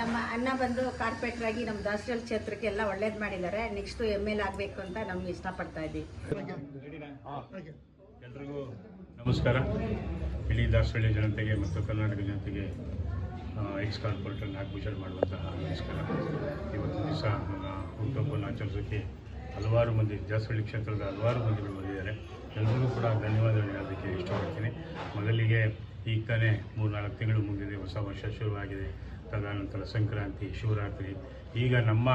ನಮ್ಮ ಅಣ್ಣ ಬಂದು ಕಾರ್ಪೊರೇಟರ್ ಆಗಿ ನಮ್ಮ ದಾಸರಲ್ ಕ್ಷೇತ್ರಕ್ಕೆ ಎಲ್ಲ ಒಳ್ಳೇದು ಮಾಡಿದ್ದಾರೆ. ನೆಕ್ಸ್ಟ್ ಎಂ ಎಲ್ ಆಗಬೇಕು ಅಂತ ನಮ್ಗೆ ಇಷ್ಟಪಡ್ತಾ ಇದ್ದೀವಿ. ನಮಸ್ಕಾರ. ಇಡೀ ದಾಸರಳ್ಳಿ ಜನತೆಗೆ ಮತ್ತು ಕರ್ನಾಟಕ ಜನತೆಗೆ ಎಕ್ಸ್ ಕಾರ್ಪೊರೇಟರ್ ನಾಗಭೂಷಣ್ ಮಾಡುವಂತಹ ನಮಸ್ಕಾರ. ಇವತ್ತು ದಿವಸ ನನ್ನ ಹುಟ್ಟುಹಬ್ಬವನ್ನು ಆಚರಿಸೋಕ್ಕೆ ಹಲವಾರು ಮಂದಿ, ದಾಸರಳ್ಳಿ ಕ್ಷೇತ್ರದ ಹಲವಾರು ಮಂದಿಗಳು ಎಲ್ಲರಿಗೂ ಕೂಡ ಧನ್ಯವಾದಗಳು ಹೇಳೋದಕ್ಕೆ ಇಷ್ಟಪಡ್ತೀನಿ. ಮೊದಲಿಗೆ ಈಗ ತಾನೇ ಮೂರ್ನಾಲ್ಕು ತಿಂಗಳು ಮುಗಿದಿದೆ, ಹೊಸ ವರ್ಷ ಶುರುವಾಗಿದೆ. ತದನಂತರ ಸಂಕ್ರಾಂತಿ, ಶಿವರಾತ್ರಿ. ಈಗ ನಮ್ಮ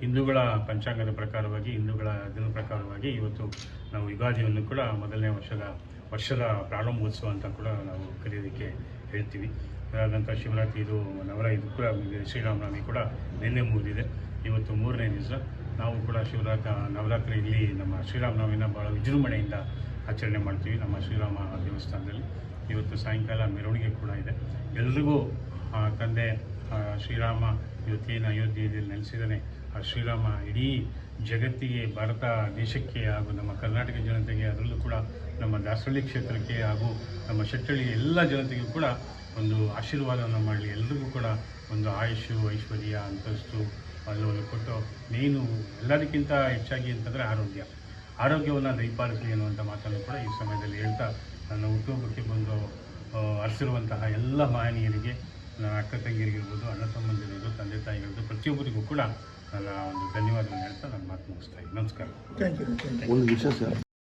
ಹಿಂದೂಗಳ ಪಂಚಾಂಗದ ಪ್ರಕಾರವಾಗಿ, ಹಿಂದೂಗಳ ದಿನ ಪ್ರಕಾರವಾಗಿ ಇವತ್ತು ನಾವು ಯುಗಾದಿಯನ್ನು ಕೂಡ ಮೊದಲನೇ ವರ್ಷದ ವರ್ಷದ ಪ್ರಾರಂಭೋತ್ಸವ ಅಂತ ಕೂಡ ನಾವು ಕರೆಯೋದಕ್ಕೆ ಹೇಳ್ತೀವಿ. ಅದಾದಂಥ ಶಿವರಾತ್ರಿ ಇದು ನವರ ಇದು ಕೂಡ ಶ್ರೀರಾಮನವಮಿ ಕೂಡ ನಿನ್ನೆ ಮುಗಿದಿದೆ. ಇವತ್ತು ಮೂರನೇ ದಿವಸ. ನಾವು ಕೂಡ ಶಿವರಾತ್ರ ನವರಾತ್ರಿ ಇಲ್ಲಿ ನಮ್ಮ ಶ್ರೀರಾಮನವಮಿನ ಭಾಳ ವಿಜೃಂಭಣೆಯಿಂದ ಆಚರಣೆ ಮಾಡ್ತೀವಿ ನಮ್ಮ ಶ್ರೀರಾಮ ದೇವಸ್ಥಾನದಲ್ಲಿ. ಇವತ್ತು ಸಾಯಂಕಾಲ ಮೆರವಣಿಗೆ ಕೂಡ ಇದೆ. ಎಲ್ರಿಗೂ ತಂದೆ ಶ್ರೀರಾಮ ಇವತ್ತೇನು ಅಯೋಧ್ಯೆಯಲ್ಲಿ ನೆಲೆಸಿದ್ದಾನೆ, ಆ ಶ್ರೀರಾಮ ಇಡೀ ಜಗತ್ತಿಗೆ, ಭಾರತ ದೇಶಕ್ಕೆ ಹಾಗೂ ನಮ್ಮ ಕರ್ನಾಟಕ ಜನತೆಗೆ, ಅದರಲ್ಲೂ ಕೂಡ ನಮ್ಮ ದಾಸಹಳ್ಳಿ ಕ್ಷೇತ್ರಕ್ಕೆ ಹಾಗೂ ನಮ್ಮ ಶೆಟ್ಟಳ್ಳಿ ಎಲ್ಲ ಜನತೆಗೂ ಕೂಡ ಒಂದು ಆಶೀರ್ವಾದವನ್ನು ಮಾಡಲಿ. ಎಲ್ರಿಗೂ ಕೂಡ ಒಂದು ಆಯುಷು ಐಶ್ವರ್ಯ ಅಂತಸ್ತು ಅಲ್ಲವನ್ನು ಕೊಟ್ಟು ನೀನು ಎಲ್ಲದಕ್ಕಿಂತ ಹೆಚ್ಚಾಗಿ ಅಂತಂದರೆ ಆರೋಗ್ಯ. ಆರೋಗ್ಯವನ್ನು ದಯಪಾಲಿಸಲಿ ಅನ್ನುವಂಥ ಮಾತನ್ನು ಕೂಡ ಈ ಸಮಯದಲ್ಲಿ ಹೇಳ್ತಾ ನನ್ನ ಉದ್ಯೋಗಕ್ಕೆ ಬಂದು ಅರಸಿರುವಂತಹ ಹರಿಸಿರುವಂತಹ ಎಲ್ಲ ಮಹನೀಯರಿಗೆ ನನ್ನ ಅಕ್ಕ ತಂಗಿಯರಿಗಿರ್ಬೋದು ಅಣ್ಣ ತಮ್ಮಂದಿರಿರ್ಬೋದು ತಂದೆ ತಾಯಿಗಿರ್ಬೋದು ಪ್ರತಿಯೊಬ್ಬರಿಗೂ ಕೂಡ ನನ್ನ ಒಂದು ಧನ್ಯವಾದವನ್ನು ಹೇಳ್ತಾ ನನ್ನ ಮಾತು ಮುಗಿಸ್ತಾ ಇದ್ದೀನಿ. ನಮಸ್ಕಾರ. ಒಂದು ವಿಷಯ ಸರ್.